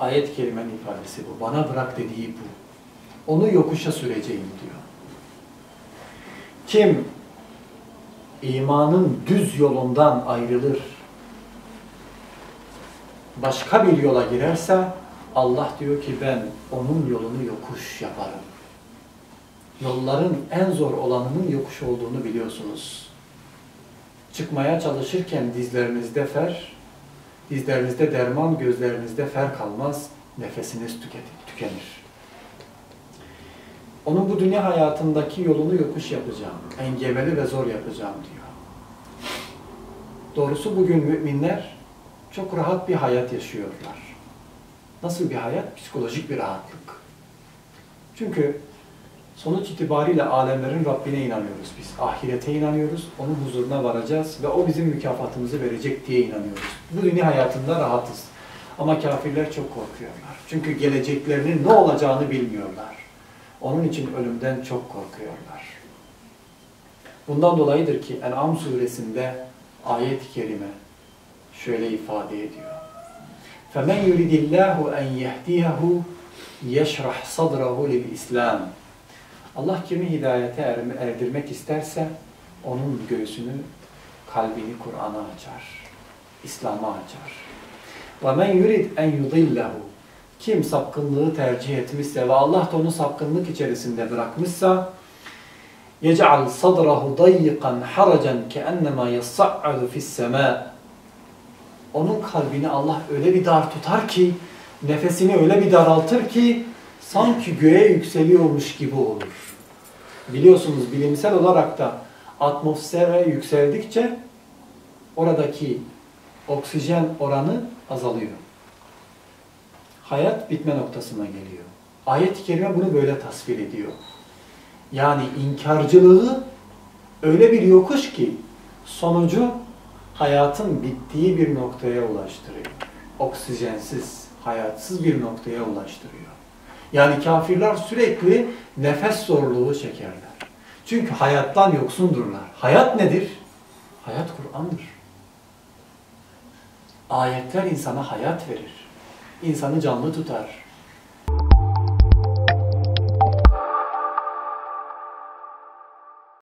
Ayet-i ifadesi bu. Bana bırak dediği bu. Onu yokuşa süreceğim diyor. Kim imanın düz yolundan ayrılır, başka bir yola girerse Allah diyor ki ben onun yolunu yokuş yaparım. Yolların en zor olanının yokuş olduğunu biliyorsunuz. Çıkmaya çalışırken dizlerinizde fer, dizlerinizde derman, gözlerinizde fer kalmaz, nefesiniz tüketir, tükenir. Onun bu dünya hayatındaki yolunu yokuş yapacağım, engebeli ve zor yapacağım diyor. Doğrusu bugün müminler çok rahat bir hayat yaşıyorlar. Nasıl bir hayat? Psikolojik bir rahatlık. Çünkü sonuç itibariyle alemlerin Rabbine inanıyoruz biz. Ahirete inanıyoruz, onun huzuruna varacağız ve o bizim mükafatımızı verecek diye inanıyoruz. Bu dünya hayatında rahatız. Ama kafirler çok korkuyorlar. Çünkü geleceklerinin ne olacağını bilmiyorlar. Onun için ölümden çok korkuyorlar. Bundan dolayıdır ki En'am suresinde ayet-i kerime şöyle ifade ediyor. فَمَنْ يُرِدِ اللّٰهُ اَنْ يَهْدِيهُ يَشْرَحْ صَدْرَهُ لِلْاِسْلَامِ Allah kimi hidayete erdirmek isterse onun göğsünü, kalbini Kur'an'a açar. İslam'a açar. وَمَنْ يُرِدْ اَنْ يُضِلَّهُ Kim sapkınlığı tercih etmişse ve Allah da onu sapkınlık içerisinde bırakmışsa يَجْعَلْ صَدْرَهُ ضَيِّقًا حَرَجًا كَأَنَّمَا يَصَّعَّدُ فِي السَّمَاءِ Onun kalbini Allah öyle bir dar tutar ki, nefesini öyle bir daraltır ki, sanki göğe yükseliyormuş gibi olur. Biliyorsunuz bilimsel olarak da atmosfere yükseldikçe oradaki oksijen oranı azalıyor. Hayat bitme noktasına geliyor. Ayet-i Kerime bunu böyle tasvir ediyor. Yani inkarcılığı öyle bir yokuş ki sonucu hayatın bittiği bir noktaya ulaştırıyor. Oksijensiz, hayatsız bir noktaya ulaştırıyor. Yani kafirler sürekli nefes zorluğu çekerler. Çünkü hayattan yoksundurlar. Hayat nedir? Hayat Kur'an'dır. Ayetler insana hayat verir. İnsanı canlı tutar